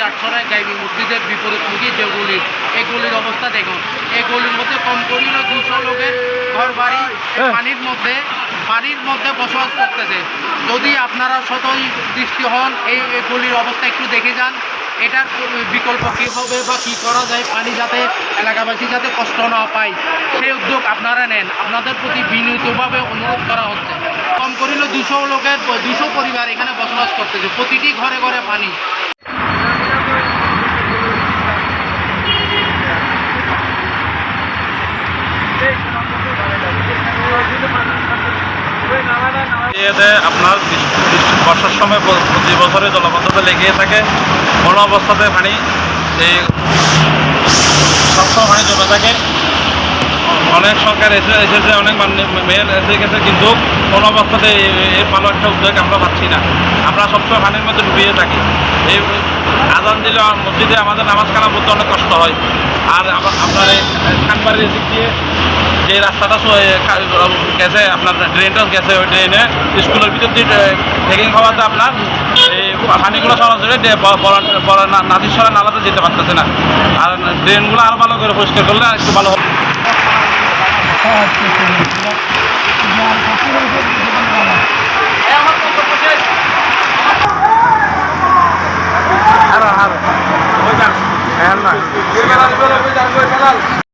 চারশোরায় গাইবি মসজিদের বিপরীতমুখী যে গলি এই গলির অবস্থা দেখুন। এই গলির মধ্যে কম করিলেও দুশো লোকের ঘর বাড়ি হ্যাঁ। পানির মধ্যে পানির মধ্যে বসবাস করতেছে। যদি আপনারা শতই দৃষ্টি হন এই এই গলির অবস্থা একটু দেখে যান। এটার বিকল্প কী হবে বা কী করা যায় পানি যাতে এলাকাবাসী যাতে কষ্ট না পায় সেই উদ্যোগ আপনারা নেন। আপনাদের প্রতি বিনীতভাবে অনুরোধ করা হচ্ছে। কম করিল দুশো লোকের দুশো পরিবার এখানে বসবাস করতেছে। প্রতিটি ঘরে ঘরে পানি। আপনার বর্ষার সময় প্রতি বছরে জলবদ্ধতা লেগেই থাকে। কোনো অবস্থাতে পানি এই সবসময় পানি জমে থাকে। অনেক সরকার এসে এসেছে, অনেক মেয়ের এসে গেছে, কিন্তু কোনো অবস্থাতে এর ভালো একটা উদ্যোগ আমরা পাচ্ছি না। আমরা সবসময় পানির মধ্যে ডুবিয়ে থাকি। এই আজান দিলে মসজিদে আমাদের নামাজ কানা পড়তে অনেক কষ্ট হয়। আর আপনার এই খানবাড়ির দিক দিয়ে যে রাস্তাটা গেছে, আপনার ড্রেনটা গেছে ওই ড্রেনে স্কুলের ভিতর দিয়ে ট্রেকিং হওয়াতে আপনার এই পানিগুলো সরাসরি নাদিস নালাতে যেতে পারতেছে না। আর ড্রেনগুলো আরও ভালো করে পরিষ্কার করলে আর একটু ভালো